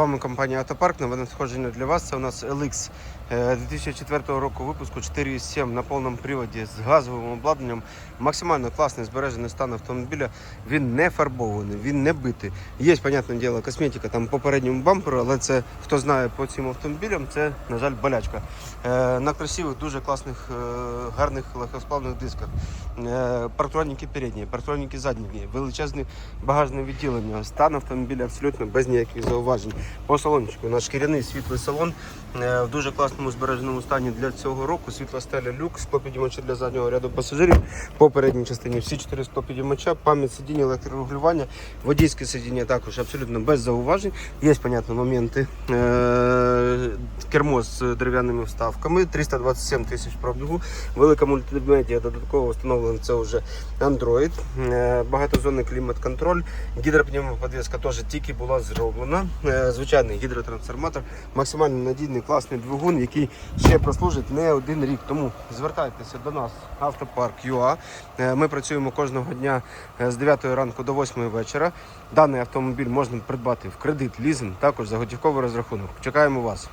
вами компанія Автопарк. Нове надходження для вас. Це у нас LX е, 2004 року випуску 4.7 на повному приводі з газовим обладнанням. Максимально класний збережений стан автомобіля. Він не фарбований, він не битий. Є, понятне діло, косметика там по передньому бамперу, але це хто знає по цим автомобілям, це, на жаль, болячка. Е, На красивих, дуже класних, е, гарних легкосплавних дисках. Е, Партроніки передні, партроніки задні, величезне багажне відділення. Стан автомобіля абсолютно без ніяких зауважень. По салончику наш шкіряний світлий салон е, в дуже класному збереженому стані для цього року. Світла стеля люк, склопідіймачі для заднього ряду пасажирів. По передній частині всі чотири склопідіймача, пам'ять сидіння, електрорегулювання, водійське сидіння також абсолютно без зауважень. Є, понятно, моменти. Е, Кермо з дерев'яними вставками, 327 тисяч пробігу, велика мультимедіа додатково встановлена, це вже Android, Е, багатозонний клімат-контроль, гідропневмоподвіска теж тільки була зроблена. Звичайний гідротрансформатор, максимально надійний класний двигун, який ще прослужить не один рік. Тому звертайтеся до нас, автопарк ЮА. Е, Ми працюємо кожного дня е, з 9 ранку до 8 вечора. Даний автомобіль можна придбати в кредит, лізинг, також за готівковий розрахунок. Чекаємо вас.